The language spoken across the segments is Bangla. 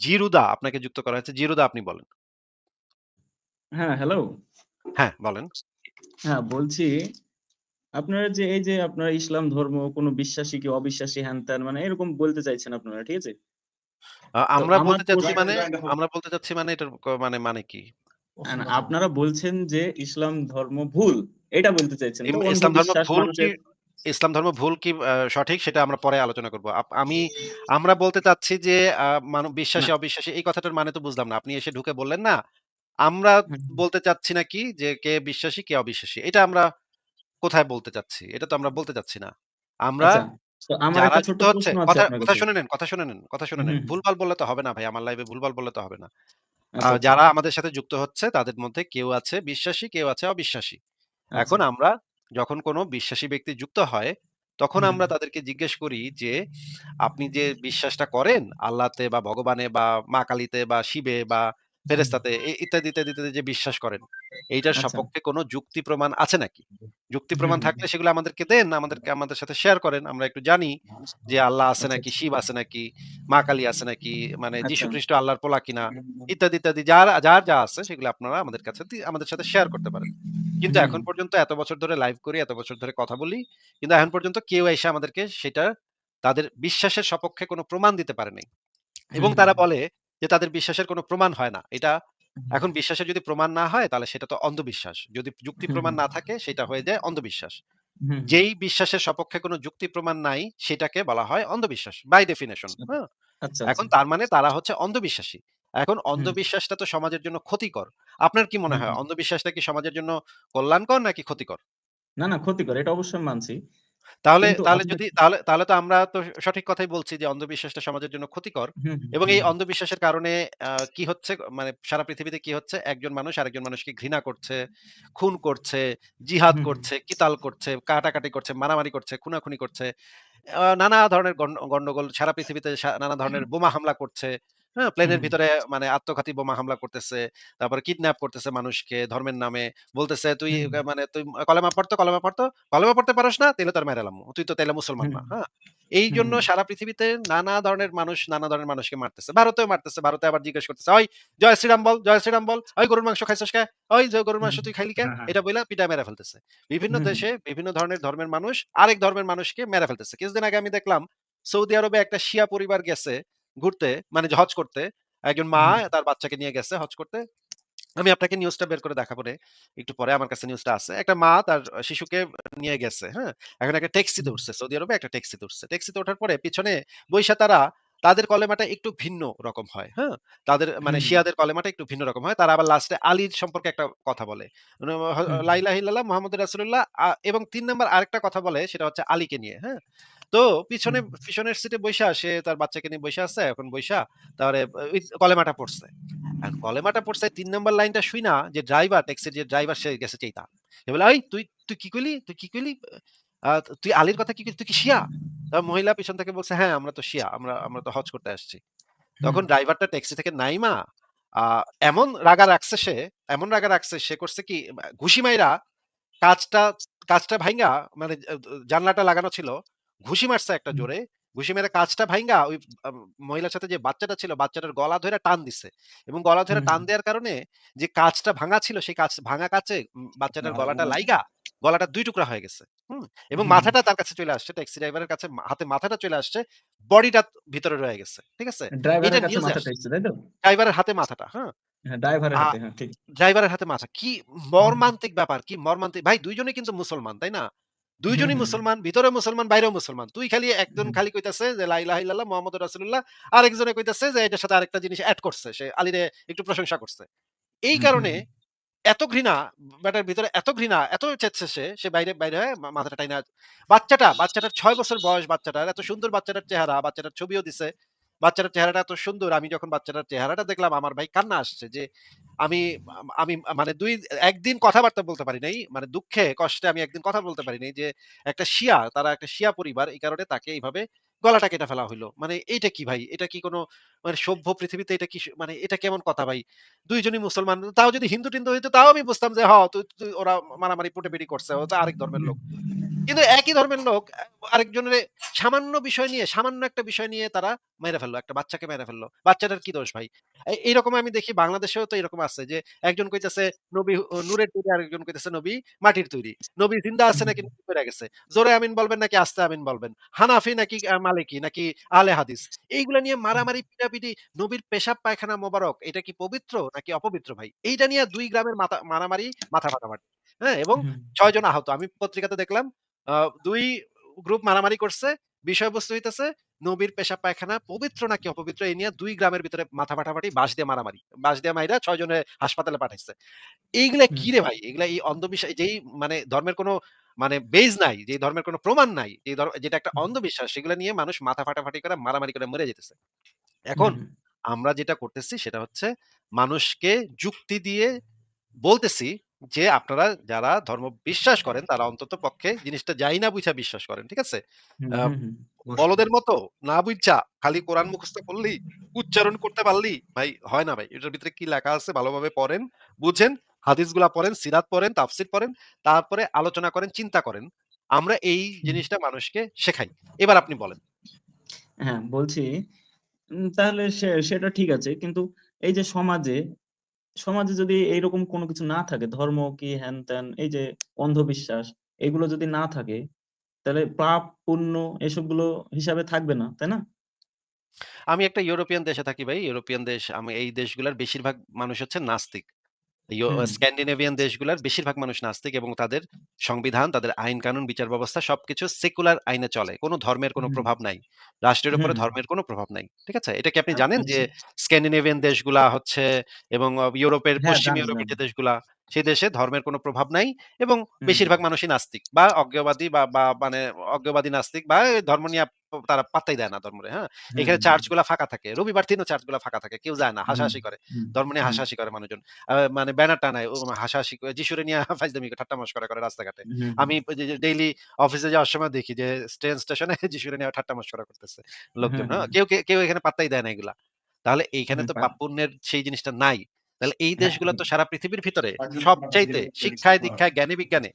জিরুদা আপনাকে যুক্ত করা হয়েছে। জিরুদা আপনি বলেন। হ্যাঁ, হ্যালো। হ্যাঁ, বলেন। হ্যাঁ, বলছি আপনারা যে এই যে আপনারা ইসলাম ধর্ম কোন বিশ্বাসী কি অবিশ্বাসী হ্যান-ত্যান মানে এরকম বলতে চাইছেন আপনারা, ঠিক আছে? আমরা বলতে চাচ্ছি মানে আমরা বলতে চাচ্ছি মানে এটার মানে মানে কি? আপনারা বলছেন যে ইসলাম ধর্ম ভুল। এটা বলতে চাইছেন। ইসলাম ধর্ম ভুল ইসলাম ধর্ম ভুল কি সঠিক সেটা আমরা পরে আলোচনা করব। আমি আমরা বলতে চাচ্ছি যে আ মান বিশ্বাসী অবিশ্বাসী এই কথাটার মানে তো বুঝলাম না। আপনি এসে ঢুকে বললেন না? আমরা। বলতে চাচ্ছি নাকি যে কে বিশ্বাসী কে অবিশ্বাসী। এটা আমরা কোথায় বলতে চাচ্ছি? এটা তো আমরা বলতে চাচ্ছি না। আমরা আচ্ছা। কথা। শুনে নেন, কথা শুনে নেন, কথা শুনে নেন। ভুলভাল বললে তো হবে না ভাই। আমার লাইভে ভুলভাল বললে তো হবে না। আচ্ছা, আচ্ছা। যারা আমাদের সাথে যুক্ত হচ্ছে তাদের মধ্যে কেউ আছে বিশ্বাসী, কেউ আছে অবিশ্বাসী। এখন। আমরা যখন কোনো বিশ্বাসী ব্যক্তি যুক্ত হয়, তখন হুম, আমরা তাদেরকে জিজ্ঞেস করি যে, "আপনি যে বিশ্বাসটা করেন আল্লাহতে বা ভগবানে বা মা কালীতে বা শিবে বা এ ইত্যাদি, ইত্যাদি, ইত্যাদি যে বিশ্বাস করেন, এইটার আচ্ছা। সপক্ষে কোন যুক্তি প্রমাণ আছে নাকি? যুক্তি প্রমাণ থাকলে সেগুলো আমাদেরকে দেন, আমাদেরকে আমাদের সাথে শেয়ার করেন। আমরা একটু জানি যে আল্লাহ আছে আচ্ছা, নাকি, আচ্ছা। শিব আছে নাকি, মা কালী আছে নাকি, মানে। যীশু খ্রিস্ট আল্লাহর পোলা কিনা, ইত্যাদি, ইত্যাদি। যার যার যা আছে সেগুলো আপনারা আমাদের কাছে আমাদের সাথে শেয়ার করতে পারেন। কিন্তু এখন পর্যন্ত এত বছর ধরে লাইভ করি, এত বছর ধরে কথা বলি। কিন্তু এখন পর্যন্ত কেউ এসে আমাদেরকে সেটা তাদের বিশ্বাসের সপক্ষে কোনো প্রমাণ দিতে পারে নাই। এবং তারা বলে যে তাদের বিশ্বাসের কোনো প্রমাণ হয় না। এটা এখন বিশ্বাসের যদি প্রমাণ না হয় তাহলে সেটা তো অন্ধবিশ্বাস। যদি যুক্তি প্রমাণ না থাকে সেটা হয়ে যায় অন্ধবিশ্বাস। যেই বিশ্বাসের সপক্ষে কোন যুক্তি প্রমাণ নাই সেটাকে বলা হয় অন্ধবিশ্বাস। বাই ডেফিনিশন, আচ্ছা, হ্যাঁ? আচ্ছা, এখন আচ্ছা। তার মানে তারা হচ্ছে অন্ধবিশ্বাসী। এখন অন্ধবিশ্বাসটা তো সমাজের জন্য ক্ষতিকর। আপনার কি মনে হয়। অন্ধবিশ্বাসটা কি সমাজের জন্য কল্যাণকর নাকি ক্ষতিকর? না, না ক্ষতিকর। এটা অবশ্যই মানছি। তাহলে তাহলে যদি তাহলে তাহলে তো আমরা তো সঠিক কথাই বলছি যে অন্ধবিশ্বাসটা সমাজের জন্য ক্ষতিকর। এবং এই অন্ধবিশ্বাসের কারণে কি হচ্ছে মানে সারা পৃথিবীতে কি হচ্ছে? একজন মানুষ আরেকজন মানুষকে ঘৃণা করছে, খুন করছে, জিহাদ। করছে, কিতাল করছে, কাটাকাটি করছে, মারামারি করছে, খুনাখুনি করছে। নানা ধরনের গন্ড গন্ডগোল সারা পৃথিবীতে নানা ধরনের বোমা হামলা করছে। হ্যাঁ? প্লেনের ভিতরে মানে আত্মঘাতী বোমা হামলা করতেছে। তারপরে কিডন্যাপ করতেছে মানুষকে ধর্মের নামে। বলতেছে, "তুই মানে তুই কলেমা পড়তো, কলেমা পড়তো। কলেমা পড়তে পারোস না? তাইলে তোরে মাইরা এলামু। তুই তো তাইলে মুসলমান না।" হ্যাঁ? হুম, এইজন্য হুম। সারা পৃথিবীতে নানা ধরনের মানুষ নানা ধরনের মানুষকে মারতেছে। ভারতেও মারতেছে। ভারতে আবার জিজ্ঞেস করতেছে, "ওই জয় শ্রীরাম বল, জয় শ্রীরাম বল। ওই গরুর মাংস খাইছস কে? ওই যে গরুর মাংস তুই খাইলি কে?" হ্যাঁ, হ্যাঁ। এটা বইলা পিটায় মেরে ফেলতেছে। বিভিন্ন। দেশে বিভিন্ন ধরনের ধর্মের মানুষ আরেক ধর্মের মানুষকে মেরে ফেলতেছে। কিছুদিন আগে আমি দেখলাম সৌদি আরবে একটা শিয়া পরিবার গেছে ঘুরতে মানে হজ করতে। একজন মা তার বাচ্চাকে নিয়ে গেছে হজ করতে। আমি আপনাকে নিউজটা বের করে দেখাবো নে একটু পরে আমার কাছে নিউজটা আছে। একটা মা তার শিশুকে নিয়ে গেছে, হ্যাঁ? এখন একটা ট্যাক্সিতে হুম, উঠছে। সৌদি আরবে একটা ট্যাক্সিতে উঠছে। ট্যাক্সিতে ওঠার পরে পিছনে বইসা তারা তাদের কলেমাটা একটু ভিন্ন রকম হয়, হ্যাঁ? তাদের মানে শিয়াদের কলেমাটা একটু ভিন্ন রকম হয়। তারা আবার লাস্টে আলীর সম্পর্কে একটা কথা বলে। মানে হ হুম, লা ইলাহা ইল্লাল্লাহ মুহাম্মাদুর রাসূলুল্লাহ আ এবং তিন নাম্বার আরেকটা কথা বলে সেটা হচ্ছে আলীকে নিয়ে, হ্যাঁ? তো পিছনে পিছনের সিটে বইসা সে তার বাচ্চাকে নিয়ে বইসা আছে। এখন তারে ওই কলেমাটা পড়ছে। এখন কলেমাটা পড়ছে ৩ নাম্বার লাইনটা শুইনা যে ড্রাইভার, ট্যাক্সির যে ড্রাইভার সে গেছে চেইতা। সে বলে, "এই তুই তুই কি কইলি? তুই কি কইলি? তুই আলীর কথা কি তুই কি শিয়া?" তা মহিলা পিছন থেকে বলছে, "হ্যাঁ, আমরা তো শিয়া। আমরা আমরা তো হজ করতে আসছি।" তখন ড্রাইভারটা ট্যাক্সি থেকে নাইমা আ এমন রাগা রাখছে সে, এমন রাগা রাখছে সে করছে কি ঘুষি মাইরা কাজটা কাজটা ভাইঙ্গা মানে জানলাটা লাগানো ছিল। ঘুষি মারছে একটা জোরে। ঘুষি মেরে কাঁচটা ভাইঙ্গা ওই মহিলার সাথে যে বাচ্চাটা ছিল, বাচ্চাটার গলা ধইরা টান দিছে। এবং গলা হুম, টান দেওয়ার কারণে যে কাঁচটা ভাঙা ছিল, সেই কাঁচ ভাঙা উম বাচ্চাটার গলাটা লাইগা গলাটা ২ টুকরা হয়ে গেছে। হুম? এবং মাথাটা তার কাছে চলে আসছে। ট্যাক্সি ড্রাইভারের কাছে হাতে মাথাটা চলে আসছে। বডিটা ভিতরে রয়ে গেছে। ঠিক আছে? এটা ড্রাইভারের কাছে নিউজে মাথাটা আসছে। তাই তো? ড্রাইভারের হাতে মাথাটা, হ্যাঁ? হ্যাঁ, ড্রাইভারের হাতে। হ্যাঁ, ঠিক। হাতে মাথা। কি মর্মান্তিক ব্যাপার, কি মর্মান্তিক। ভাই দুইজনে কিন্তু মুসলমান, তাই না? ২ হুম, জনই হুম, মুসলমান, ভিতরে মুসলমান, বাইরেও মুসলমান। তুই খালি একজন খালি কইতাছে যে লা ইলাহা ইল্লাল্লাহ মুহাম্মাদুর রাসূলুল্লাহ। আরেকজনে কইতাছে যে এটার সাথে আরেকটা জিনিস অ্যাড করছে। সে আলীরে একটু প্রশংসা করছে। এই কারণে এত ঘৃণা, ব্যাটার ভিতরে এত ঘৃণা, এত চেচ্ছে সে, সে বাইরে বাইরে মাথাটা টাইনা বাচ্চাটা, বাচ্চাটার ছয় বছর বয়স বাচ্চাটার। এত সুন্দর বাচ্চাটার চেহারা, বাচ্চাটার ছবিও দিছে। বাচ্চাটার চেহারাটা এত সুন্দর। আমি যখন বাচ্চাটার চেহারাটা দেখলাম আমার ভাই কান্না আসছে যে আমি আমি মানে ২ একদিন কথাবার্তা বলতে পারি নাই। মানে দুঃখে, কষ্টে আমি একদিন কথা বলতে পারি নাই যে একটা শিয়া, তারা একটা শিয়া পরিবার। এই কারণে তাকে এইভাবে গলাটা কেটে ফেলা হইল মানে এইটা কি ভাই? এটা কি কোন মানে সভ্য পৃথিবীতে এটা কি মানে এটা কেমন কথা ভাই? ২ জনই মুসলমান। তাও যদি হিন্দু-টিন্দু হইতো তাও আমি বুঝতাম যে হ ওরা মারামারি পুটাপুটি করছে। ও আরেক ধর্মের লোক। কিন্তু একই ধর্মের লোক আরেকজনের সামান্য বিষয় নিয়ে সামান্য একটা বিষয় নিয়ে তারা মেরে ফেলল। একটা বাচ্চাকে মেরে ফেলল। বাচ্চাটার কি দোষ ভাই? এইরকম আমি দেখি বাংলাদেশেও তো এরকম আছে যে একজন কইতেছে নবী নূরের তৈরি, আরেকজন কইতেছে নবী মাটির তৈরি। নবী জিন্দা আছে নাকি নবী গেছে। জোরে আমিন বলবেন নাকি আস্তে আমিন বলবেন। হানাফি নাকি মালিকি নাকি আলে হাদিস। এইগুলা নিয়ে মারামারি পিটাপিটি নবীর পেশাব পায়খানা মোবারক এটা কি পবিত্র নাকি অপবিত্র ভাই? এইটা নিয়ে দুই গ্রামের মাথা মারামারি, মাথা ফাটাফাটি। হ্যাঁ? এবং ৬ জন আহত। আমি পত্রিকাতে দেখলাম ২ গ্রুপ মারামারি করছে। বিষয়বস্তু হইতেছে নবীর পেশা পায়খানা পবিত্র নাকি অপবিত্র এই নিয়ে দুই গ্রামের ভিতরে মাথা ফাটাফাটি, বাঁশ দিয়ে মারামারি। বাঁশ দিয়ে মাইরা ৬ জনে হাসপাতালে পাঠাইছে। এইগুলা কি রে ভাই? এগুলা এই অন্ধবিশ্বাস যেই মানে ধর্মের কোনো মানে বেজ নাই, যে ধর্মের কোনো প্রমাণ নাই, যে যেটা একটা অন্ধবিশ্বাস সেগুলা নিয়ে মানুষ মাথা ফাটাফাটি করে মারামারি করে মরে যেতেছে এখন আমরা যেটা করতেছি সেটা হচ্ছে মানুষকে যুক্তি দিয়ে বলতেছি যে আপনারা যারা ধর্ম বিশ্বাস করেন তারা অন্তত পক্ষে জিনিসটা যাই না বুঝা বিশ্বাস করেন। ঠিক আছে? বলদের মতো না বুইঝা খালি কোরআন মুখস্থ করলেই, উচ্চারণ করতে পারলি ভাই হয় না ভাই। এটার ভিতরে কি লেখা আছে ভালোভাবে পড়েন, বুঝেন, হাদিসগুলা পড়েন, সিরাত পড়েন, তাফসীর পড়েন, তারপরে আলোচনা করেন, চিন্তা করেন। আমরা এই জিনিসটা মানুষকে শেখাই। এবার আপনি বলেন। হ্যাঁ, বলছি তাহলে সে সেটা ঠিক আছে। কিন্তু এই যে সমাজে, সমাজে যদি এইরকম কোনো কিছু না থাকে, ধর্ম কি হ্যান-ত্যান এই যে অন্ধবিশ্বাস এগুলো যদি না থাকে, তাহলে পাপ, পুণ্য এসবগুলো হিসাবে থাকবে না, তাই না? আমি একটা ইউরোপিয়ান দেশে থাকি ভাই। ইউরোপিয়ান দেশ আমি এই দেশগুলোর বেশিরভাগ মানুষ হচ্ছে নাস্তিক। স্ক্যান্ডিনেভিয়ান দেশগুলোর বেশিরভাগ মানুষ নাস্তিক এবং তাদের সংবিধান, তাদের আইন-কানুন, বিচার ব্যবস্থা সবকিছু সেকুলার আইনে চলে। কোনো ধর্মের কোনো প্রভাব নাই। রাষ্ট্রের উপরে ধর্মের কোনো প্রভাব নাই। ঠিক আছে? এটা কি আপনি জানেন যে আচ্ছা। স্ক্যান্ডিনেভিয়ান দেশগুলা হচ্ছে এবং ইউরোপের হ্যাঁ, পশ্চিম ইউরোপের যে দেশগুলা, সেই দেশে ধর্মের কোনো প্রভাব নাই এবং বেশিরভাগ মানুষই নাস্তিক বা অজ্ঞেয়বাদী বা বা মানে অজ্ঞেয়বাদী নাস্তিক বা ধর্ম নিয়ে তারা পাত্তাই দেয় না ধর্মরে, হ্যাঁ? এখানে হুম, চার্চগুলা ফাঁকা থাকে। রবিবার দিনও চার্চগুলা ফাঁকা থাকে। কেউ যায় না। হাসাহাসি করে। ধর্ম নিয়ে হাসাহাসি করে মানুষজন। মানে ব্যানার টানায় ও হাসাহাসি করে যিশুরে নিয়ে ফাইজলামি করে ঠাট্টা মশকরা করে রাস্তাঘাটে। আমি ডেইলি অফিসে যাওয়ার সময় দেখি যে ট্রেন স্টেশনে যিশুরে নিয়ে ঠাট্টা মশকরা করতেছে লোকজন, হ্যাঁ? কেউ কেউ এখানে পাত্তাই দেয় না এগুলা। তাহলে এইখানে তো পাপ পুণ্যের সেই জিনিসটা নাই। তাহলে এই দেশগুলো তো সারা পৃথিবীর ভিতরে সব সবচাইতে শিক্ষায়, দীক্ষায়, জ্ঞানে বিজ্ঞানে।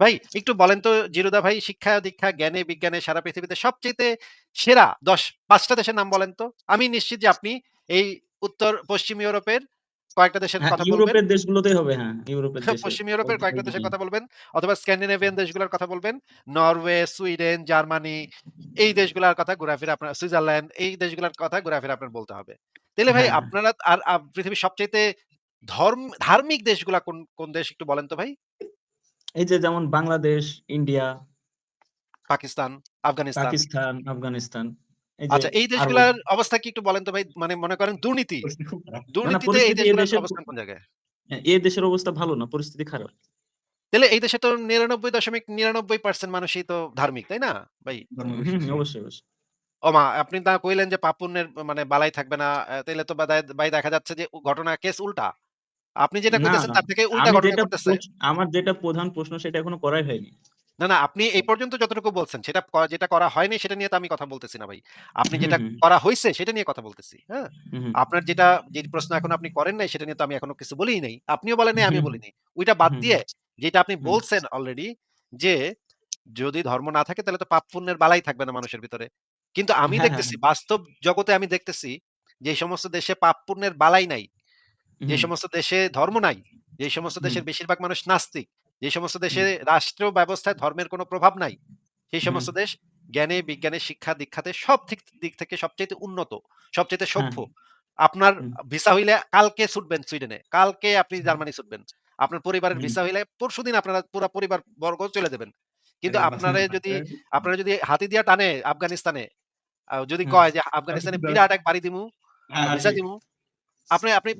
ভাই একটু বলেন তো জিরুদা ভাই শিক্ষা, দীক্ষা, জ্ঞানে বিজ্ঞানে সারা পৃথিবীতে সবচেয়ে সেরা দশ পাঁচটা দেশের নাম বলেন তো? আমি নিশ্চিত যে আপনি এই উত্তর পশ্চিম ইউরোপের কয়েকটা দেশের হ্যাঁ, কথা বলবেন। ইউরোপের দেশগুলোতেই হবে হ্যাঁ, ইউরোপের দেশের পশ্চিম ইউরোপের কয়েকটা দেশের কথা বলবেন অথবা স্ক্যান্ডিনেভিয়ান দেশগুলোর কথা বলবেন। নরওয়ে, সুইডেন, জার্মানি এই দেশগুলার কথা ঘোরাফেরা আপনার সুইজারল্যান্ড এই দেশগুলার কথা ঘোরাফেরা আপনার বলতে হবে। তাহলে ভাই হ্যাঁ। আপনারা আর পৃথিবীর সবচাইতে ধর্ম ধার্মিক দেশগুলা কোন, কোন দেশ একটু বলেন তো ভাই? এই যে যেমন বাংলাদেশ, ইন্ডিয়া, পাকিস্তান, আফগানিস্তান। পাকিস্তান, আফগানিস্তান এই যে আচ্ছা এই। দেশগুলার অবস্থা কি একটু বলেন তো ভাই? মানে মনে করেন দুর্নীতি। না, না দুর্নীতিতে এই দেশগুলার অবস্থান কোন জায়গায়? হ্যাঁ, এ দেশের অবস্থা ভালো না, পরিস্থিতি খারাপ। তাইলে এই দেশে তো ৯৯.৯৯% মানুষই তো ধার্মিক, তাই না ভাই? অবশ্যই, অবশ্যই। ওমা! আপনি তা কইলেন যে পাপুনের মানে বালাই থাকবে না। আ তাইলে তো ভাই দেখা যাচ্ছে যে ঘটনা কেস উল্টা। আপনি যেটা কইতেছেন তার থেকে উল্টা ঘটনা ঘটতেছে। আমার যেটা প্রধান প্রশ্ন সেটা এখনও করাই হয়নি। না, না আপনি এই পর্যন্ত যতটুকু বলছেন সেটা যেটা করা হয়নি সেটা নিয়ে তো আমি কথা বলতেছি না ভাই। আপনি যেটা করা হইছে সেটা নিয়ে কথা বলতেছি। হ্যাঁ? আপনার যেটা যে প্রশ্ন এখনও আপনি করেন নাই সেটা নিয়ে তো আমি এখনও কিছু বলিই নাই। আপনিও বলেন নাই, আমিও বলি নাই। ওইটা বাদ দিয়ে যেটা আপনি বলছেন অলরেডি যে যদি ধর্ম না থাকে তাহলে তো পাপ পুণ্যের বালাই থাকবে না মানুষের ভিতরে। কিন্তু আমি হ্যাঁ, হ্যাঁ, দেখতেছি। বাস্তব জগতে আমি দেখতেছি যে সমস্ত দেশে পাপ পুণ্যের বালাই নাই। যে সমস্ত দেশে ধর্ম নাই, যে সমস্ত দেশের বেশিরভাগ মানুষ নাস্তিক, যে সমস্ত দেশে রাষ্ট্র ব্যবস্থায় ধর্মের কোনো প্রভাব নাই, সেই সমস্ত দেশ জ্ঞানে, বিজ্ঞানে, শিক্ষা দীক্ষাতে সব দিক দিক থেকে সবচাইতে উন্নত, সবচাইতে হ্যাঁ, সভ্য। আপনার ভিসা হইলে কালকে ছুটবেন সুইডেনে, কালকে আপনি জার্মানি ছুটবেন। আপনার পরিবারের ভিসা হইলে পরশুদিন আপনারা পুরা পরিবার বর্গ চলে যাবেন। কিন্তু আপনারে যদি আপনারা যদি হাতি দিয়া টানে আফগানিস্তানে, যদি কয় যে আফগানিস্তানে বিরাট এক বাড়ি দিমু, ভিসা দিমু আপনি আপনি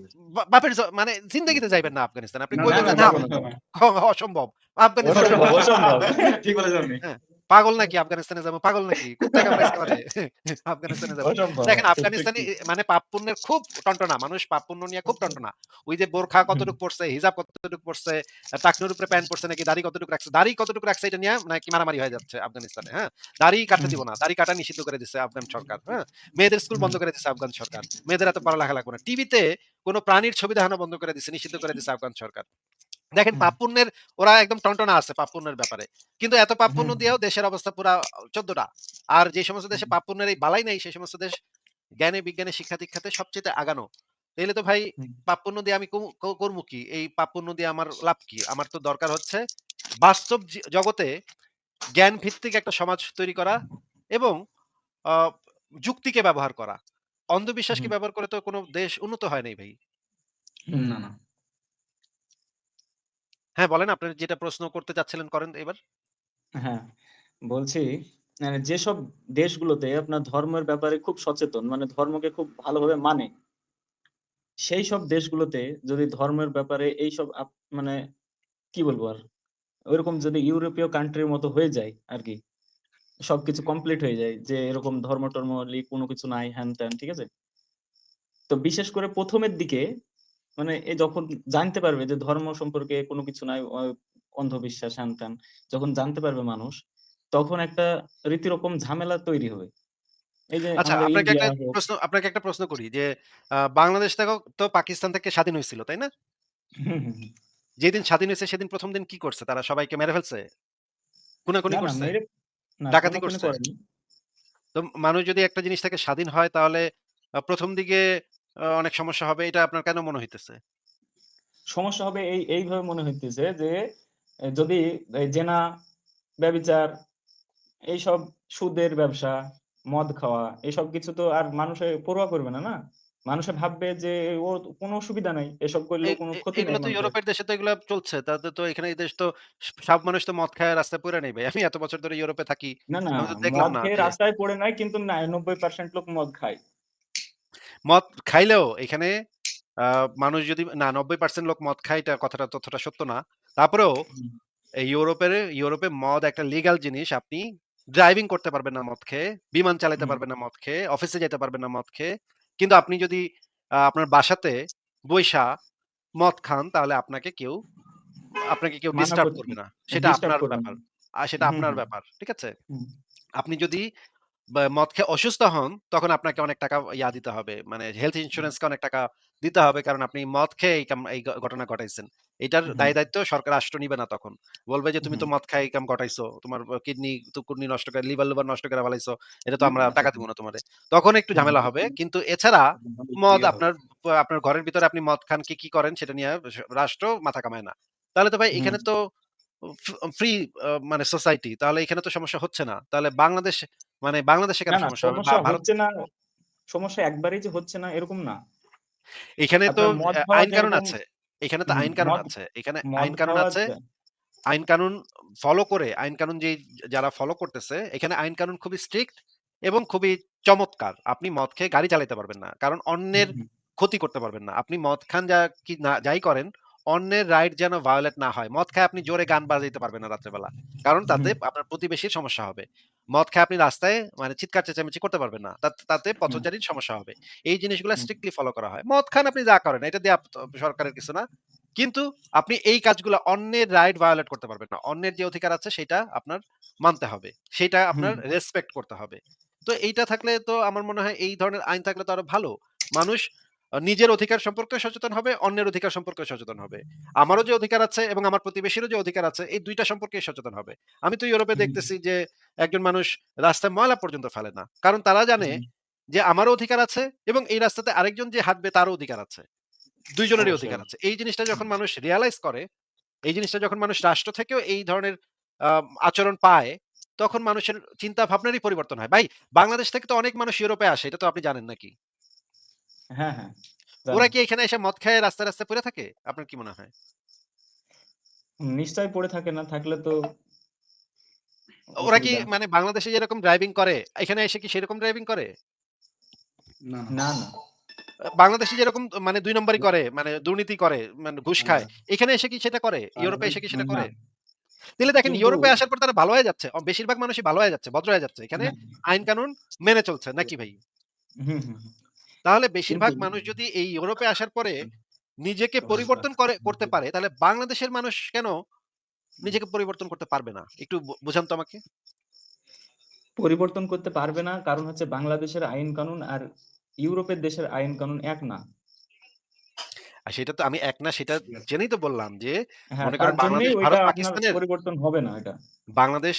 বাপের মানে জিন্দেগিতে যাইবেন না আফগানিস্তান আপনি না, না, কইবেন না যে, "না, যাব না, যাব না। অসম্ভব। আফগানিস্তানে যাব অসম্ভব, না।" অসম্ভব। ঠিক বলেছেন হ্যাঁ, পাগল নাকি আফগানিস্তানে যাব? পাগল নাকি? কামড়াইতে আফগানিস্তানে যাব। দেখেন আফগানিস্তানে মানে পাপ পুণ্যের খুব টনটনা। মানুষ পাপ পুণ্য নিয়ে খুব টনটনা। ওই যে বোরখা কতটুক পড়ছে, হিজাব কতটুক পড়ছে, টাকনুর উপরে প্যান্ট পড়ছে নাকি দাড়ি কতটুকু রাখছে। দাড়ি কতটুকু রাখছে এটা নিয়ে নাকি মারামারি হয়ে যাচ্ছে আফগানিস্তানে, হ্যাঁ? দাড়ি কাটতে দিব না। দাড়ি কাটা নিষিদ্ধ করে দিছে আফগান সরকার, হ্যাঁ? মেয়েদের স্কুল বন্ধ করে দিছে আফগান সরকার। মেয়েদের এত পড়ালেখা লাগবে না। টিভিতে কোন প্রাণীর ছবি দেখানো বন্ধ করে দিছে, নিষিদ্ধ করে দিছে আফগান সরকার। দেখেন হ্যাঁ। ওরা একদম টনটনা আছে পাপুণ্যের ব্যাপারে। কিন্তু এত পাপ পুণ্য হুম, হুম। দিয়েও দেশের অবস্থা পুরা চোদ্দটা আর যে সমস্ত দেশে হুম। এই বালাই নাই সেই সমস্ত দেশ জ্ঞানে বিজ্ঞানে শিক্ষা-দীক্ষাতে সবচেয়ে আগানো। তাইলে তো ভাই হুম। পাপ পুণ্য দিয়ে আমি কু ক? এই পাপ পুণ্য দিয়ে আমার লাভ কি? আমার তো দরকার হচ্ছে বাস্তব জগতে জ্ঞান ভিত্তিক একটা সমাজ তৈরি করা এবং যুক্তিকে ব্যবহার করা। অন্ধবিশ্বাসকে ব্যবহার করে তো কোনো দেশ উন্নত হয় নাই ভাই। না, না। হ্যাঁ, বলেন আপনার যেটা প্রশ্ন করতে চাচ্ছিলেন করেন এবার। হ্যাঁ, বলছি অ্যা যেসব দেশগুলোতে আপনার ধর্মের ব্যাপারে খুব সচেতন, মানে ধর্মকে খুব ভালোভাবে মানে সেই সব দেশগুলোতে যদি ধর্মের ব্যাপারে এইসব আপ মানে কি বলব আর? ওইরকম যদি ইউরোপীয় কান্ট্রির মতো হয়ে যায় আর কি সবকিছু কমপ্লিট হয়ে যায় যে এরকম ধর্ম-টর্মাবলি কোনো কিছু নাই হ্যান-ত্যান, ঠিক আছে? তো বিশেষ করে প্রথমের দিকে মানে এ যখন জানতে পারবে যে ধর্ম সম্পর্কে কোনো কিছু নাই, অন্ধবিশ্বাস হ্যান-ত্যান, যখন জানতে পারবে মানুষ, তখন একটা রীতিরকম ঝামেলা তৈরি হবে। আচ্ছা আপনাকে একটা প্রশ্ন আপনাকে একটা প্রশ্ন করি যে বাংলাদেশ তো পাকিস্তান থেকে স্বাধীন হইছিল, তাই না? যেদিন স্বাধীন হইছে সেদিন ১ম দিন কি করছে? তারা সবাইকে মেরে ফেলছে? খুনাখুনি করছে? ডাকাতি করছে? তো মানুষ যদি একটা জিনিস থেকে স্বাধীন হয় তাহলে প্রথম দিকে আ অনেক সমস্যা হবে এটা আপনার কেন মনে হইতেছে? সমস্যা হবে এই এইভাবে মনে হইতেছে যে এ যদি এই জেনা, ব্যভিচার এইসব সুদের ব্যবসা, মদ খাওয়া এসব কিছু তো আর মানুষে পরোয়া করবে না, না? মানুষে ভাববে যে ওর কোনো অসুবিধা নাই। এসব এ করলেও কোনো এ ক্ষতি নাই এগুলো তো মানুষের। ইউরোপের দেশে তো এগুলা চলছে। তাদের তো এখানে এই দেশ তো স সব মানুষ তো মদ খায় রাস্তায় পইড়া নাই ভাই। আমি এত বছর ধরে ইউরোপে থাকি। না, না আমি তো দেখলাম মদ না খেয়ে যে রাস্তায় পড়ে নাই কিন্তু না ৯০% লোক মদ খায়। মদ খাইলেও এখানে মানুষ যদি না ৯০% লোক মদ খায় এটা কথাটা তথ্যটা সত্য না। তারপরেও এই ইউরোপের ইউরোপে মদ একটা লিগ্যাল জিনিস। আপনি ড্রাইভিং করতে পারবেন না মদ খেয়ে, বিমান চালাইতে পারবেন না মদ খেয়ে, অফিসে যাইতে পারবেন না মদ খেয়ে। কিন্তু আপনি যদি আপনার বাসাতে বইসা মদ খান তাহলে আপনাকে কেউ আপনাকে কেউ ডিস্টার্ব করবে না। সেটা আপনার ব্যাপার। আর সেটা আপনার ব্যাপার। ঠিক আছে? আপনি যদি বা মদ খেয়ে অসুস্থ হন, তখন আপনাকে অনেক টাকা ইয়া দিতে হবে। মানে হেলথ হুম, ইন্সুরেন্স কে অনেক টাকা দিতে হবে। কারণ আপনি মদ খেয়ে এই কাম এই ঘ ঘটনা ঘটাইছেন। এটার হুম, দায়-দায়িত্ব সরকার রাষ্ট্র নিবে না তখন। বলবে যে, "তুমি তো মদ খায় এই কাম ঘটাইছো। তোমার কিডনি তো কিডনি নষ্ট করে লিভার-লুভার নষ্ট করে ফেলাইছো। এটা তো আমরা টাকা দিব না তোমারে।" তখন একটু ঝামেলা হবে। কিন্তু এছাড়া মদ আপনার আপনার ঘরের ভিতরে আপনি মদ খান, কি, কি করেন সেটা নিয়ে রাষ্ট্র মাথা কামায় না। তাহলে তো ভাই এখানে তো ফ্রি মানে সোসাইটি। তাহলে এখানে তো সমস্যা হচ্ছে না। তাহলে বাংলাদেশ মানে বাংলাদেশে কেন সমস্যা হচ্ছে না, সমস্যা একবারেই যে হচ্ছে না এরকম না। এখানে তো খাওয়া আইন-কানুন আছে। এখানে তো আইন-কানুন আছে। এখানে আইন-কানুন আছে। আইন-কানুন ফলো করে আইন-কানুন যে যারা ফলো করতেছে, এখানে আইন-কানুন খুবই স্ট্রিক্ট এবং খুবই চমৎকার। আপনি মদ খেয়ে গাড়ি চালাইতে পারবেন না। কারণ অন্যের ক্ষতি করতে পারবেন না। আপনি মদ খান যা কি না যাই করেন, অন্যের রাইট যেন ভায়োলেট না হয়। মদ খায় আপনি জোরে গান বাজাইতে পারবেন না রাত্রে বেলা। কারণ তাতে আপনার প্রতিবেশীর সমস্যা হবে। মদ খায় আপনি রাস্তায় মানে চিৎকার চেঁচামেচি করতে পারবেন না। তাতে পথচারীর সমস্যা হবে। এই জিনিসগুলা স্ট্রিক্টলি ফলো করা হয়। মদ খান আপনি যা করেন, এটা দিয়ে সরকারের কিছু না। কিন্তু আপনি এই কাজগুলা অন্যের রাইট ভায়োলেট করতে পারবেন না। অন্যের যে অধিকার আছে সেটা আপনার মানতে হবে। সেটা আপনার রেসপেক্ট করতে হবে। তো এইটা থাকলে তো আমার মনে হয় এই ধরনের আইন থাকলে তো আরও ভালো। মানুষ নিজের অধিকার সম্পর্কেও সচেতন হবে, অন্যের অধিকার সম্পর্কেও সচেতন হবে। আমারও যে অধিকার আছে এবং আমার প্রতিবেশীরও যে অধিকার আছে, এই ২ টা সম্পর্কেই সচেতন হবে। আমি তো ইউরোপে দেখতেছি যে একজন মানুষ রাস্তায় ময়লা পর্যন্ত ফেলে না। কারণ তারা জানে যে আমারও অধিকার আছে এবং এই রাস্তাতে আরেকজন যে হাঁটবে তারও অধিকার আছে। ২ জনেরই অবশ্যই, অধিকার আছে। এই জিনিসটা যখন মানুষ রিয়ালাইজ করে, এই জিনিসটা যখন মানুষ রাষ্ট্র থেকেও এই ধরনের আচরণ পায়, তখন মানুষের চিন্তা ভাবনারই পরিবর্তন হয়। ভাই বাংলাদেশ থেকে তো অনেক মানুষ ইউরোপে আসে। এটা তো আপনি জানেন নাকি? হ্যাঁ, হ্যাঁ, ওরা কি এখানে এসে মদ খায় রাস্তায়, রাস্তায় পইড়া থাকে? আপনার কি মনে হয়? নিশ্চয়ই পড়ে থাকে না থাকলে তো ওরা কি মানে বাংলাদেশে যেরকম ড্রাইভিং করে, এখানে এসে কি সেরকম ড্রাইভিং করে? না, না। বাংলাদেশে যেরকম মানে দুই নম্বরই করে, মানে দুর্নীতি করে, মানে ঘুষ খায়, এখানে এসে কি সেটা করে? ইউরোপে এসে কি সেটা করে? তাহলে দেখেন ইউরোপে আসার পর তারা ভালো হয়ে যাচ্ছে। বেশিরভাগ মানুষই ভালো হয়ে যাচ্ছে, ভদ্র হয়ে যাচ্ছে। এখানে হ্যাঁ, আইন-কানুন মেনে চলছে নাকি ভাই? তাহলে বেশিরভাগ মানুষ যদি এই ইউরোপে আসার পরে নিজেকে পরিবর্তন করে করতে পারে, তাহলে বাংলাদেশের মানুষ কেন নিজেকে পরিবর্তন করতে পারবে না? একটু বুঝান তো আমাকে। পরিবর্তন করতে পারবে না। কারণ হচ্ছে বাংলাদেশের আইন কানুন আর ইউরোপের দেশের আইন কানুন এক না। আর সেটা তো আমি এক না সেটা জেনেই তো বললাম যে হ্যাঁ, মনে করেন বাংলাদেশ, ভারত, পাকিস্তানের পরিবর্তন হবে না এটা। বাংলাদেশ,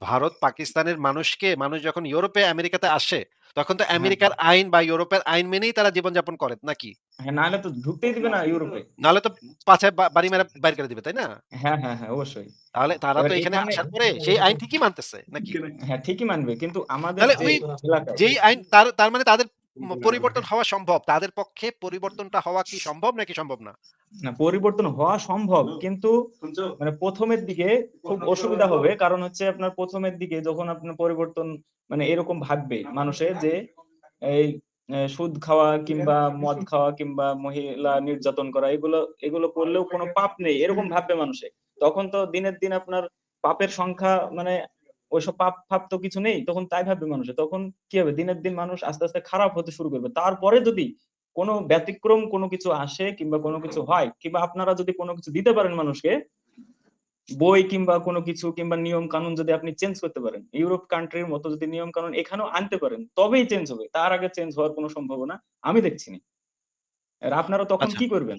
ভারত, পাকিস্তানের মানুষকে মানুষ যখন ইউরোপে, আমেরিকাতে আসে, তখন তো হ্যাঁ, আমেরিকার। আইন বা ইউরোপের আইন মেনেই তারা জীবনযাপন করে, নাকি? হ্যাঁ, নাহলে তো ঢুকতেই দিবে না ইউরোপে। নাহলে তো পাছে বাড়ি মেরে বাইর করে দিবে, তাই না? হ্যাঁ, হ্যাঁ, হ্যাঁ, অবশ্যই। তাহলে তারা তো এখানে আসার পরে সেই আইন ঠিকই মানতেছে, নাকি? হ্যাঁ, ঠিকই মানবে। কিন্তু আমাদের তাহলে ওই যেই আইন তার তার মানে তাদের পরিবর্তন হওয়া সম্ভব। তাদের পক্ষে পরিবর্তনটা হওয়া কি সম্ভব নাকি সম্ভব না? না পরিবর্তন হওয়া সম্ভব। কিন্তু মানে ১ম এর দিকে খুব অসুবিধা হবে। কারণ হচ্ছে আপনার ১ম এর দিকে যখন আপনার পরিবর্তন মানে এরকম ভাববে মানুষে যে এই সুদ খাওয়া কিংবা মদ খাওয়া কিংবা মহিলা নির্যাতন করা এগুলো এগুলো করলেও কোনো পাপ নেই। এরকম ভাববে মানুষে। তখন তো দিনের দিন আপনার পাপের সংখ্যা মানে ওইসব পাপ ফাপ তো কিছু নেই। তখন তাই ভাববে মানুষ তখন কি হবে? দিনের দিন মানুষ আস্তে, আস্তে খারাপ হতে শুরু করবে। তারপরে যদি কোনো ব্যতিক্রম কোনো কিছু আসে কিংবা কোনো কিছু হয় কিংবা আপনারা যদি কোনো কিছু দিতে পারেন মানুষকে বই কিংবা কোনো কিছু কিংবা নিয়ম কানুন যদি আপনি চেঞ্জ করতে পারেন, ইউরোপ কান্ট্রির মতো যদি নিয়ম কানুন এখানেও আনতে পারেন, তবেই চেঞ্জ হবে। তার আগে চেঞ্জ হওয়ার কোনো সম্ভাবনা আমি দেখছি না। আর আপনারা তখন আচ্ছা। কি করবেন?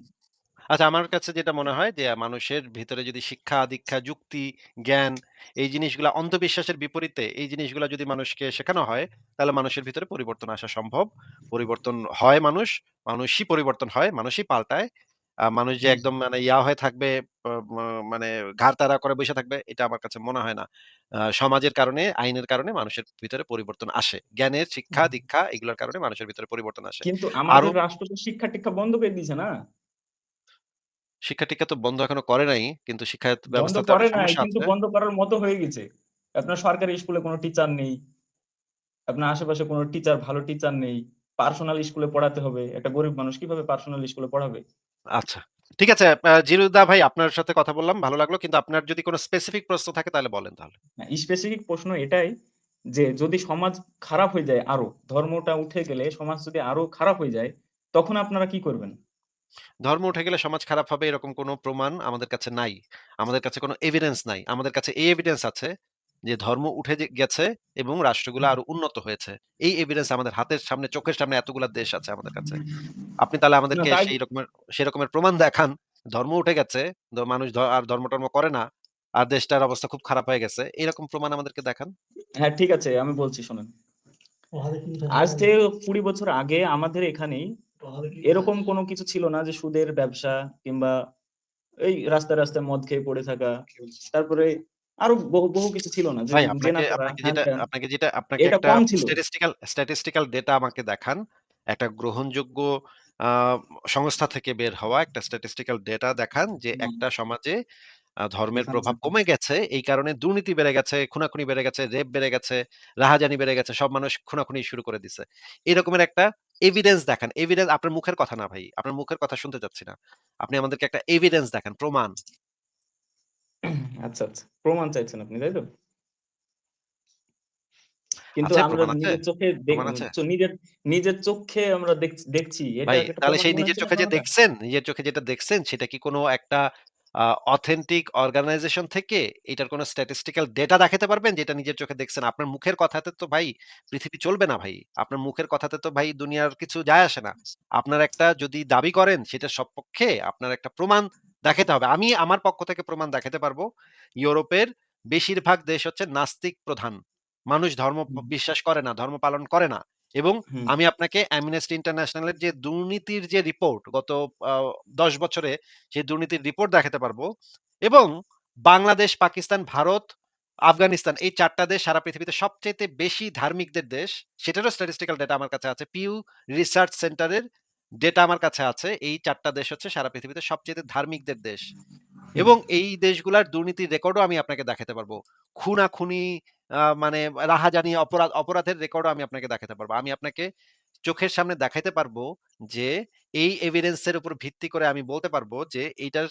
আচ্ছা আমার কাছে যেটা মনে হয় যে মানুষের ভিতরে যদি শিক্ষা, দীক্ষা, যুক্তি, জ্ঞান এই জিনিসগুলা অন্ধবিশ্বাসের বিপরীতে এই জিনিসগুলা যদি মানুষকে শেখানো হয়, তাহলে মানুষের ভিতরে পরিবর্তন আসা সম্ভব। পরিবর্তন হয় মানুষ, মানুষই পরিবর্তন হয়, মানুষই পাল্টায়। আ মানুষ যে। একদম মানে ইয়া হয়ে থাকবে প ম মানে ঘাড় তাড়া করে বইসা থাকবে এটা আমার কাছে মনে হয় না। আ সমাজের কারণে, আইনের কারণে মানুষের ভিতরে পরিবর্তন আসে। জ্ঞানের শিক্ষা, দীক্ষা এগুলোর কারণে মানুষের ভিতরে পরিবর্তন আসে। কিন্তু আরও আমাদের রাষ্ট্র তো শিক্ষা-টিক্ষা বন্ধ করে দিয়েছে না? শিক্ষা-টিক্ষা তো বন্ধ এখনও করে নাই। কিন্তু শিক্ষা বন্ধ ব্যবস্থাতে করে অনেক নাই সমস্যা কিন্তু আছে। বন্ধ করার মতো হয়ে গেছে। আপনার সরকারি স্কুলে কোনো টিচার নেই। আপনার আশেপাশে কোনো টিচার ভালো টিচার নেই। পার্সোনাল স্কুলে পড়াতে হবে। একটা গরিব মানুষ কীভাবে পার্সোনাল স্কুলে পড়াবে? আচ্ছা। ঠিক আছে আ জিরুদা ভাই আপনার সাথে কথা বললাম, ভালো লাগল। কিন্তু আপনার যদি কোনো স্পেসিফিক প্রশ্ন থাকে তাহলে বলেন তাহলে। হ্যাঁ, স্পেসিফিক প্রশ্ন এটাই যে যদি সমাজ খারাপ হয়ে যায় আরও, ধর্মটা উঠে গেলে সমাজ যদি আরও খারাপ হয়ে যায়, তখন আপনারা কি করবেন? ধর্ম উঠে গেলে সমাজ খারাপ হবে এরকম কোনো প্রমাণ আমাদের কাছে নাই। আমাদের কাছে কোনো এভিডেন্স নাই। আমাদের কাছে এই এভিডেন্স আছে যে ধর্ম উঠে গেছে এবং রাষ্ট্রগুলো আরও উন্নত হয়েছে। এই এভিডেন্স আমাদের হাতের সামনে, চোখের সামনে এতগুলা দেশ আছে আমাদের কাছে। আপনি তাহলে আমাদেরকে সেই রকমের সেই রকমের প্রমাণ দেখান। ধর্ম উঠে গেছে, মানুষ আর ধর্ম-টর্ম করে না। আর দেশটার অবস্থা খুব খারাপ হয়ে গেছে। এরকম প্রমাণ আমাদেরকে দেখান। হ্যাঁ, ঠিক আছে আমি বলছি শোনেন। আজ থেকে ২০ বছর আগে আমাদের এখানেই এরকম কোনো কিছু ছিল না যে সুদের ব্যবসা কিংবা এই রাস্তায়, রাস্তায় মদ খেয়ে পড়ে থাকা। তারপরে আরও বহু, বহু কিছু ছিল না। ভাই আপনাকে আপনাকে যেটা আপনাকে যেটা আপনাকে একটা স্ট্যাটিস্টিক্যাল স্ট্যাটিস্টিক্যাল ডেটা আমাকে দেখান। একটা গ্রহণযোগ্য সংস্থা থেকে বের হওয়া একটা স্ট্যাটিস্টিক্যাল ডেটা দেখান যে একটা সমাজে ধর্মের প্রভাব কমে গেছে। এই কারণে দুর্নীতি বেড়ে গেছে, খুনাখুনি বেড়ে গেছে, রেপ বেড়ে গেছে, রাহাজানি বেড়ে গেছে। সব মানুষ খুনাখুনি শুরু করে দিছে। এরকমের একটা এভিডেন্স দেখান। এভিডেন্স আপনার মুখের কথা না ভাই। আপনার মুখের কথা শুনতে চাচ্ছি না। আপনি আমাদেরকে একটা এভিডেন্স দেখান, প্রমাণ। আচ্ছা, আচ্ছা। প্রমাণ চাইছেন আপনি, তাই তো? কিন্তু আমরা নিজের চোখে নিজের নিজের চোখে আমরা দেখ দেখছি। তাহলে সেই নিজের চোখে যে দেখছেন, নিজের চোখে যেটা দেখছেন সেটা কি কোনো একটা অথেন্টিক অর্গানাইজেশন থেকে এটার কোনো স্ট্যাটিস্টিক্যাল ডেটা দেখাতে পারবেন যেটা নিজের চোখে দেখছেন? আপনার মুখের কথাতে তো ভাই পৃথিবী চলবে না ভাই। আপনার মুখের কথাতে তো ভাই দুনিয়ার কিছু যায় আসে না। আপনার একটা যদি দাবি করেন সেটার সপক্ষে আপনার একটা প্রমাণ দেখাতে হবে। আমি আমার পক্ষ থেকে প্রমাণ দেখাতে পারব। ইউরোপের বেশিরভাগ দেশ হচ্ছে নাস্তিক প্রধান। মানুষ ধর্ম বিশ্বাস করে না, ধর্ম পালন করে না। এবং আমি আপনাকে অ্যামনেস্টি ইন্টারন্যাশনালের যে দুর্নীতির যে রিপোর্ট গত ১০ বছরে সেই দুর্নীতির রিপোর্ট দেখাতে পারব। এবং বাংলাদেশ, পাকিস্তান, ভারত, আফগানিস্তান এই চারটা দেশ সারা পৃথিবীতে সবচাইতে বেশি ধার্মিকদের দেশ। সেটারও স্ট্যাটিস্টিক্যাল ডেটা আমার কাছে আছে। পিউ রিসার্চ সেন্টারের ডেটা আমার কাছে আছে। এই চারটা দেশ হচ্ছে সারা পৃথিবীতে সবচাইতে ধার্মিকদের দেশ। এবং এই দেশগুলার দুর্নীতির রেকর্ডও আমি আপনাকে দেখাতে পারব। খুনাখুনি মানে রাহাজানি অপরাধ অপরাধের রেকর্ডও আমি আপনাকে দেখাতে পারব। আমি আপনাকে চোখের সামনে দেখাইতে পারব যে এই এভিডেন্স এর উপর ভিত্তি করে আমি বলতে পারব যে এইটার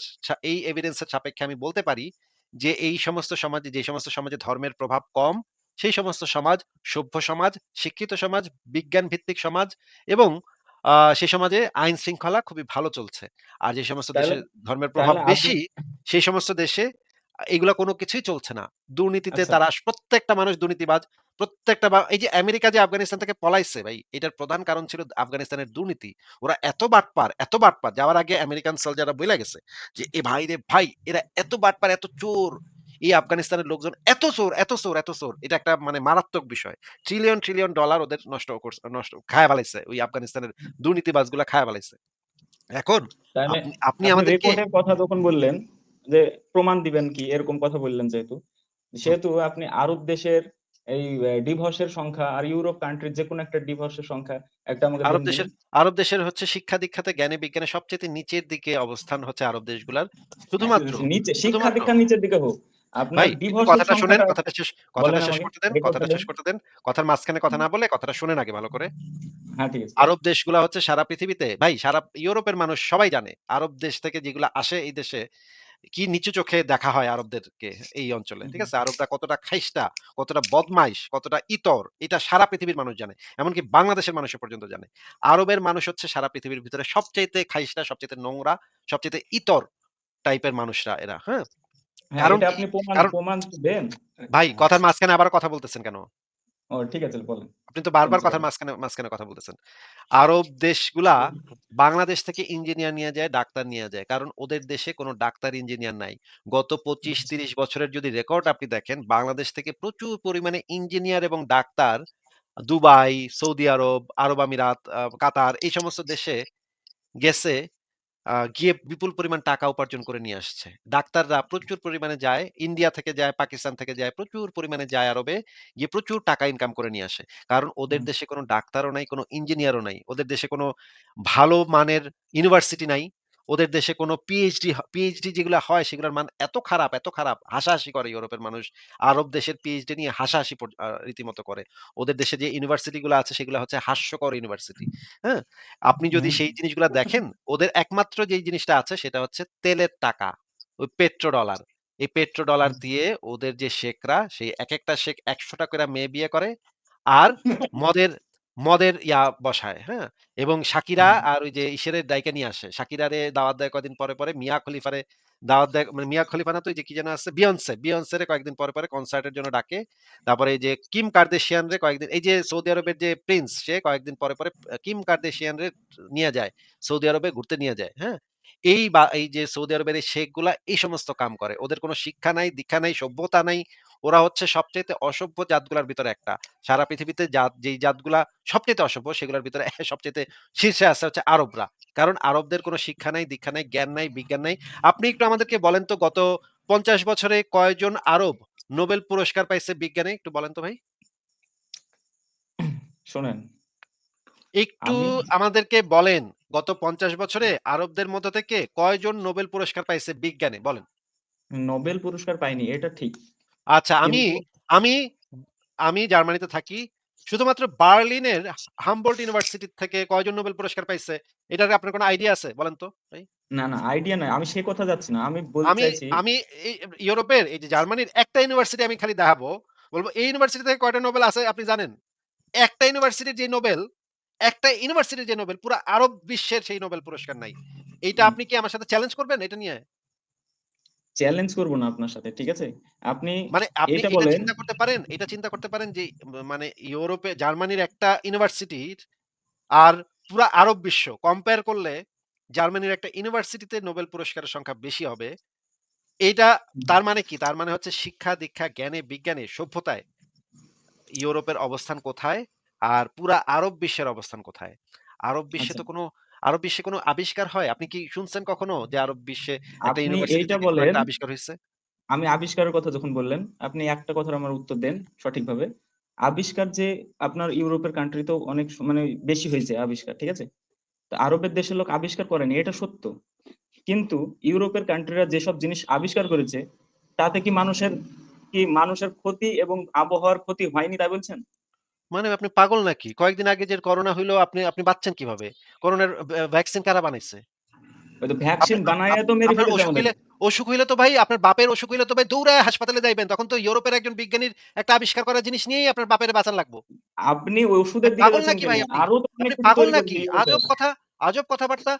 এই এভিডেন্স এর সাপেক্ষে আমি বলতে পারি যে এই সমস্ত সমাজে যে সমস্ত সমাজে ধর্মের প্রভাব কম, সেই সমস্ত সমাজ সভ্য সমাজ, শিক্ষিত সমাজ, বিজ্ঞান ভিত্তিক সমাজ এবং সেই সমাজে আইন শৃঙ্খলা খুবই ভালো চলছে। আর যে সমস্ত দেশে ধর্মের প্রভাব বেশি, সেই সমস্ত দেশে এগুলা কোনো কিছুই চলছে না। দুর্নীতিতে আচ্ছা। তারা প্রত্যেকটা মানুষ দুর্নীতিবাজ। প্রত্যেকটা এই যে আমেরিকা যে আফগানিস্তান থেকে পলাইছে ভাই, এটার প্রধান কারণ ছিল আফগানিস্তানের দুর্নীতি। ওরা এত বাটপার, এত বাটপার যাওয়ার আগে আমেরিকান সোলজাররা বইলা গেছে যে, "এ ভাই রে ভাই, এরা এত বাটপার, এত চোর। এই আফগানিস্তানের লোকজন এত চোর, এত চোর, এত চোর।" এটা একটা মানে মারাত্মক বিষয়। ট্রিলিয়ন, ট্রিলিয়ন ডলার ওদের নষ্ট করছে নষ্ট খায়া ফেলাইছে। ওই আফগানিস্তানের দুর্নীতিবাজগুলা খায় ফেলাইছে। এখন আপনি আমাদেরকে কথা যখন বললেন যে প্রমাণ দিবেন কি এরকম কথা বললেন যেহেতু। সেহেতু আপনি আরব দেশের এই ডিভোর্সের সংখ্যা আর ইউরোপ কান্ট্রির যেকোনো একটা ডিভোর্সের সংখ্যা একটা আমাকে আরব দেশের আরব দেশের হচ্ছে শিক্ষা-দীক্ষাতে জ্ঞানে বিজ্ঞানে সবচাইতে নিচের দিকে অবস্থান হচ্ছে আরব দেশগুলার। শুধুমাত্র, নিচে শিক্ষা দীক্ষা নিচের দিকে হোক। ভাই কথাটা শুনেন, কথাটা শেষ কথাটা শেষ করতে দেন, কথাটা শেষ করতে দেন। কথার মাঝখানে কথা না বলে কথাটা শুনেন আগে ভালো করে। হ্যাঁ। আরব দেশগুলা হচ্ছে সারা পৃথিবীতে ভাই সারা ইউরোপের মানুষ সবাই জানে। আরব দেশ থেকে যেগুলা আসে এই দেশে কি নিচু চোখে দেখা হয় আরবদেরকে এই অঞ্চলে। ঠিক আছে? আরবরা কতটা খাইস্টা, কতটা বদমাইশ, কতটা ইতর এটা সারা পৃথিবীর মানুষ জানে। এমনকি বাংলাদেশের মানুষও পর্যন্ত জানে। আরবের মানুষ হচ্ছে সারা পৃথিবীর ভিতরে সবচাইতে খাইস্টা, সবচাইতে নোংরা, সবচাইতে ইতর টাইপের মানুষরা এরা। হ্যাঁ? হ্যাঁ, কারণ আপনি প্রমাণ প্রমাণ দেন। ভাই কথার মাঝখানে আবার কথা বলতেছেন কেন? ও ঠিক আছে বলেন। আপনি তো বারবার কথার মাঝখানে মাঝখানে কথা বলতেছেন। আরব দেশগুলা বাংলাদেশ থেকে ইঞ্জিনিয়ার নিয়ে যায়, ডাক্তার নিয়ে যায়। কারণ ওদের দেশে কোন ডাক্তার, ইঞ্জিনিয়ার নাই। গত ২৫-৩০ বছরের যদি রেকর্ড আপনি দেখেন, বাংলাদেশ থেকে প্রচুর পরিমাণে ইঞ্জিনিয়ার এবং ডাক্তার দুবাই, সৌদি আরব, আরব আমিরাত, কাতার এই সমস্ত দেশে গেছে। গিয়ে বিপুল পরিমাণ টাকা উপার্জন করে নিয়ে আসছে। ডাক্তাররা প্রচুর পরিমাণে যায়। ইন্ডিয়া থেকে যায়, পাকিস্তান থেকে যায়, প্রচুর পরিমাণে যায় আরবে। গিয়ে প্রচুর টাকা ইনকাম করে নিয়ে আসে। কারণ ওদের দেশে কোনো ডাক্তারও নাই, কোনো ইঞ্জিনিয়ারও নাই। ওদের দেশে কোনো ভালো মানের ইউনিভার্সিটি নাই। ওদের দেশে কোন পিএইচডি পিএইচডি যেগুলো হয় সেগুলোর মান এত খারাপ, এত খারাপ হাসাহাসি করে ইউরোপের মানুষ। আরব দেশের পিএইচডি নিয়ে হাসাহাসি রীতিমতো করে। ওদের দেশে যে ইউনিভার্সিটি গুলা আছে সেগুলা হচ্ছে হাস্যকর ইউনিভার্সিটি। হ্যাঁ? আপনি যদি। সেই জিনিসগুলা দেখেন, ওদের একমাত্র যেই জিনিসটা আছে সেটা হচ্ছে তেলের টাকা। ওই পেট্রো ডলার। এই পেট্রো ডলার দিয়ে ওদের যে শেখরা সেই এক একটা শেখ ১০০ টা কইরা মেয়ে বিয়ে করে। আর মদের মদের ইয়া বসায়। হ্যাঁ? এবং সাকিরা হুম। আর ওই যে ঈশ্বরের দায়কে নিয়ে আসে। শাকিরারে দাওয়াত দেয় কয়েকদিন পরে, পরে। মিয়া খলিফারে দাওয়াত দেয় মানে মিয়া খলিফা না তো ওই যে কি যেন আছে? বিয়ন্সে। বিয়ন্সেরে কয়েকদিন পরে, পরে কনসার্টের জন্য ডাকে। তারপরে এই যে কিম কার্দেশিয়ান রে কয়েকদিন এই যে সৌদি আরবের যে প্রিন্স সে কয়েকদিন পরে, পরে কিম কার্দেশিয়ান রে নিয়ে যায়। সৌদি আরবে ঘুরতে নিয়ে যায়। হ্যাঁ? এই বা এই যে সৌদি আরবের এই শেখগুলা এই সমস্ত কাম করে। ওদের কোনো শিক্ষা নাই, দীক্ষা নাই, সভ্যতা নাই। ওরা হচ্ছে সবচাইতে অসভ্য জাতগুলার ভিতরে একটা। সারা পৃথিবীতে জাত যেই জাতগুলা সবচাইতে অসভ্য সেগুলোর ভিতরে সবচাইতে শীর্ষে আছে হচ্ছে আরবরা। কারণ আরবদের কোন শিক্ষা নাই, দীক্ষা নাই, জ্ঞান নাই, বিজ্ঞান নাই। আপনি একটু আমাদেরকে বলেন তো গত ৫০ বছরে কয়জন আরব নোবেল পুরস্কার পাইছে বিজ্ঞানে? একটু বলেন তো ভাই? শোনেন। একটু আমাদেরকে বলেন, গত ৫০ বছরে আরবদের মধ্য থেকে কয়জন নোবেল পুরস্কার পাইছে বিজ্ঞানে? বলেন। নোবেল পুরস্কার পায়নি এটা ঠিক। আচ্ছা আমি আমি আমি জার্মানিতে থাকি। শুধুমাত্র বার্লিনের হামবোল্ট ইউনিভার্সিটি থেকে কয়জন নোবেল পুরস্কার পাইছে? এটার আপনার কোন আইডিয়া আছে? বলেন তো ভাই? না, না আইডিয়া নাই। আমি সে কথা যাচ্ছি না। আমি বলতে আমি চাইছি আমি ইউরোপের এই যে জার্মানির একটা ইউনিভার্সিটি আমি খালি দেখাবো। বলব এই ইউনিভার্সিটি থেকে কয়টা নোবেল আছে আপনি জানেন? একটা ইউনিভার্সিটির যে নোবেল, একটা ইউনিভার্সিটির যে নোবেল পুরা আরব বিশ্বের সেই নোবেল পুরস্কার নাই। এইটা আপনি কি আমার সাথে চ্যালেঞ্জ করবেন এটা নিয়ে? চ্যালেঞ্জ করব না আপনার সাথে। ঠিক আছে? আপনি মানে আপনি এটা চিন্তা করতে পারেন এটা চিন্তা করতে পারেন যে মানে ইউরোপে জার্মানির একটা ইউনিভার্সিটির আর পুরা আরব বিশ্ব কম্পেয়ার করলে জার্মানির একটা ইউনিভার্সিটিতে নোবেল পুরস্কারের সংখ্যা বেশি হবে। এটা তার মানে কি? তার মানে হচ্ছে শিক্ষা, দীক্ষা, জ্ঞানে, বিজ্ঞানে, সভ্যতায় ইউরোপের অবস্থান কোথায়? আর পুরা আরব বিশ্বের অবস্থান কোথায়? আরব বিশ্বে আচ্ছা। তো কোন আরব বিশ্বে কোন আবিষ্কার হয়? আপনি কি শুনছেন কখনো যে আরব বিশ্বে একটা আপনি এইটা বলেন আবিষ্কার হইছে? আমি আবিষ্কারের কথা যখন বললেন, আপনি একটা কথার আমার উত্তর দেন সঠিকভাবে। আবিষ্কার যে আপনার ইউরোপের কান্ট্রিতেও অনেক স মানে বেশি হয়েছে আবিষ্কার। ঠিক আছে? তো আরবের দেশের লোক আবিষ্কার করেনি এটা সত্য। কিন্তু ইউরোপের কান্ট্রিরা যেসব জিনিস আবিষ্কার করেছে, তাতে কি মানুষের কি মানুষের ক্ষতি এবং আবহাওয়ার ক্ষতি হয়নি তাই বলছেন? মানে আপনি পাগল নাকি? কয়েকদিন আগে যে করোনা হইল আপনি আপনি বাঁচছেন কীভাবে? করোনার ভ্যাকসিন কারা বানাইছে? ভ্যাকসিন তো মেরে অসুখ হইলে তো ভাই আপনার বাপের অসুখ হইলে তো ভাই দৌড়ায় হাসপাতালে যাইবেন। তখন তো ইউরোপের একজন বিজ্ঞানীর একটা আবিষ্কার করা জিনিস নিয়েই আপনার বাপের বাঁচান লাগবো। আপনি ওষুধের দিকে পাগল নাকি ভাই? আরও পাগল নাকি? আজব কথা, আজব কথাবার্তা।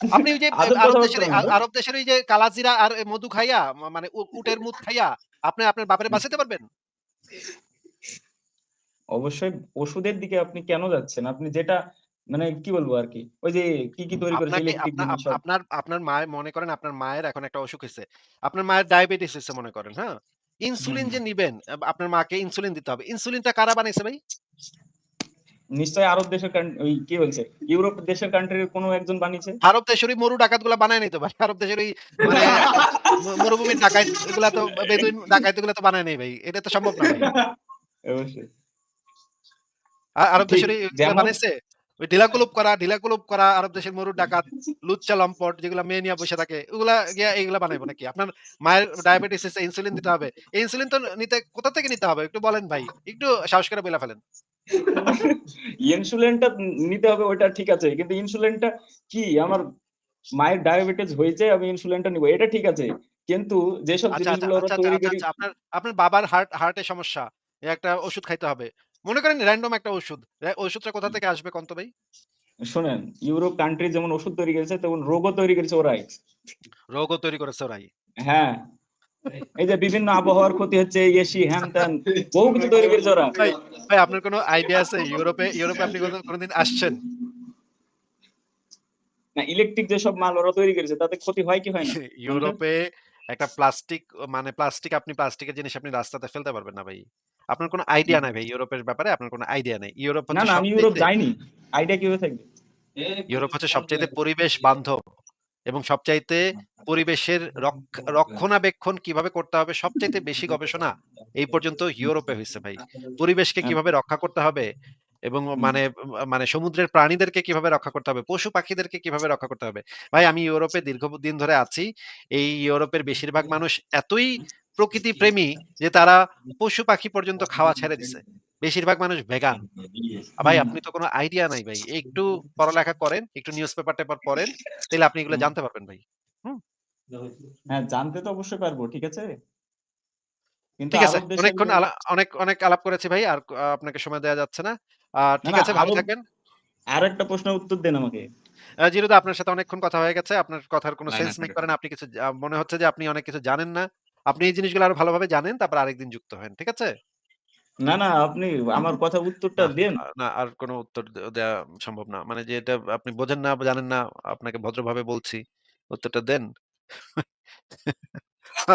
আপনি ওই যে আরব দেশের। আরব দেশের ওই যে কালাজিরা আর মধু খাইয়া মানে উটের মুত খাইয়া আপনি আপনার বাপের বাঁচাতে পারবেন? অবশ্যই ওষুধের দিকে আপনি কেন যাচ্ছেন? আপনি যেটা মানে কি বলব আর কি ওই যে কি, কি তৈরি করেছে আপনাকে ইলেকট্রিক জিনিস আপনার আপনার মায়ের মনে করেন আপনার মায়ের এখন একটা অসুখ হয়েছে আপনার মায়ের ডায়াবেটিস হইছে মনে করেন, হ্যাঁ? ইনসুলিন যে নিবেন আপনার মাকে ইনসুলিন দিতে হবে। ইনসুলিনটা কারা বানাইছে ভাই? নিশ্চয়ই আরব দেশের ওই কি বলছে? ইউরোপ দেশের কান্ট্রির কোনো একজন বানিয়েছে? আরব দেশের ওই মরু ডাকাতগুলা বানায় নাই তো ভাই। আরব দেশের ওই মানে মরুভূমির ডাকাইত এগুলা তো বেদুইন ডাকাইত এগুলা তো বানায় নেই ভাই। এটা তো সম্ভব না। অবশ্যই। আরব দেশের বানাইছে? ওই ঢিলাকুলুপ করা ঢিলাকুলুপ করা আরব দেশের মরুর ডাকাত, লুচ্চা লম্পট যেগুলা মেয়ে নিয়া বইসা থাকে, ওগুলা গিয়া এগুলা বানাইবো নাকি? আপনার মায়ের ডায়াবেটিস ইনসুলিন দিতে হবে। এই ইনসুলিন তো নিতে কোথা থেকে নিতে হবে? একটু বলেন ভাই। একটু সাহস করে বইলা ফেলেন। ইনসুলিনটা নিতে হবে ওইটা ঠিক আছে। কিন্তু ইনসুলিনটা কি? আমার মায়ের ডায়াবেটিস হয়েছে আমি ইনসুলিনটা নিবো। এটা ঠিক আছে। কিন্তু যেসব আচ্ছা, আচ্ছা, জিনিসগুলো আচ্ছা। আপনার আপনার বাবার হার্ট হার্টের সমস্যা। একটা ওষুধ খাইতে হবে। মনে করেন র‍্যান্ডম একটা ওষুধ। ওষুধটা কোথা থেকে আসবে কন তো ভাই? শোনেন, ইউরোপ কান্ট্রি যেমন ওষুধ তৈরি করেছে তেমন রোগও তৈরি করেছে ওরাই। রোগও তৈরি করেছে ওরাই। হ্যাঁ। এই যে বিভিন্ন আবহাওয়ার ক্ষতি হচ্ছে, এসি হ্যান-ত্যান বহু কিছু তৈরি করেছে ওরা। ভাই, ভাই আপনার কোনো আইডিয়া আছে ইউরোপে ইউরোপে আপনি কোন কোনদিন আসছেন? না ইলেকট্রিক যেসব মাল ওরা তৈরি করেছে তাতে ক্ষতি হয় কি হয় না? ইউরোপে একটা প্লাস্টিক মানে প্লাস্টিক আপনি প্লাস্টিকের জিনিস আপনি রাস্তাতে ফেলতে পারবেন না ভাই। আপনার কোনো আইডিয়া নাই ভাই ইউরোপের ব্যাপারে আপনার কোনো আইডিয়া নাই। ইউরোপ না, না আমি ইউরোপ যাইনি। আইডিয়া কীভাবে থাকবে? ইউরোপ হচ্ছে সবচাইতে পরিবেশ বান্ধব এবং সবচাইতে পরিবেশের রক্ষণাবেক্ষণ কীভাবে করতে হবে সবচাইতে বেশি গবেষণা এই পর্যন্ত ইউরোপে হয়েছে ভাই। পরিবেশকে। কীভাবে রক্ষা করতে হবে এবং মানে মানে সমুদ্রের প্রাণীদেরকে কীভাবে রক্ষা করতে হবে, পশু-পাখিদেরকে কীভাবে রক্ষা করতে হবে। ভাই আমি ইউরোপে দীর্ঘদিন ধরে আছি। এই ইউরোপের বেশিরভাগ মানুষ এতই প্রকৃতি প্রেমী যে তারা পশু-পাখি পর্যন্ত খাওয়া ছেড়ে দিছে। বেশিরভাগ মানুষ ভেগান। ভাই আপনি তো কোনো আইডিয়া নাই ভাই। একটু পড়ালেখা করেন, একটু নিউজ পেপার-টেপার পড়েন। তাহলে আপনি এগুলো জানতে পারবেন ভাই। হুম? হ্যাঁ, জানতে তো অবশ্যই পারব। ঠিক আছে? কিন্তু ঠিক আছে। অনেকক্ষণ অনেক, অনেক আলাপ করেছি ভাই। আর আপনাকে সময় দেয়া যাচ্ছে না। ঠিক আছে ভালো আরব থাকবেন। আরেকটা প্রশ্নের উত্তর দেন আমাকে। জিরুদা আপনার সাথে অনেকক্ষণ কথা হয়ে গেছে। আপনার কথার কোনো সেন্স মেক করে না। আপনি কিছু মনে হচ্ছে যে আপনি অনেক কিছু জানেন না। আপনি এই জিনিসগুলো আরও ভালোভাবে জানেন তারপর আরেকদিন যুক্ত হয়েন। ঠিক আছে? না, না আপনি আমার কথার উত্তরটা দেন। না আর কোনো উত্তর দেওয়া সম্ভব না। মানে যে এটা আপনি বোঝেন না, জানেন না আপনাকে ভদ্রভাবে বলছি। উত্তরটা দেন।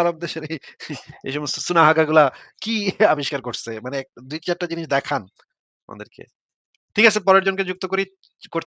আরব দেশের এই সমস্ত সুনাহাগাগুলা কি আবিষ্কার করছে? মানে দুই চারটা জিনিস দেখান আমাদেরকে। ঠিক আছে পরের জনকে যুক্ত করি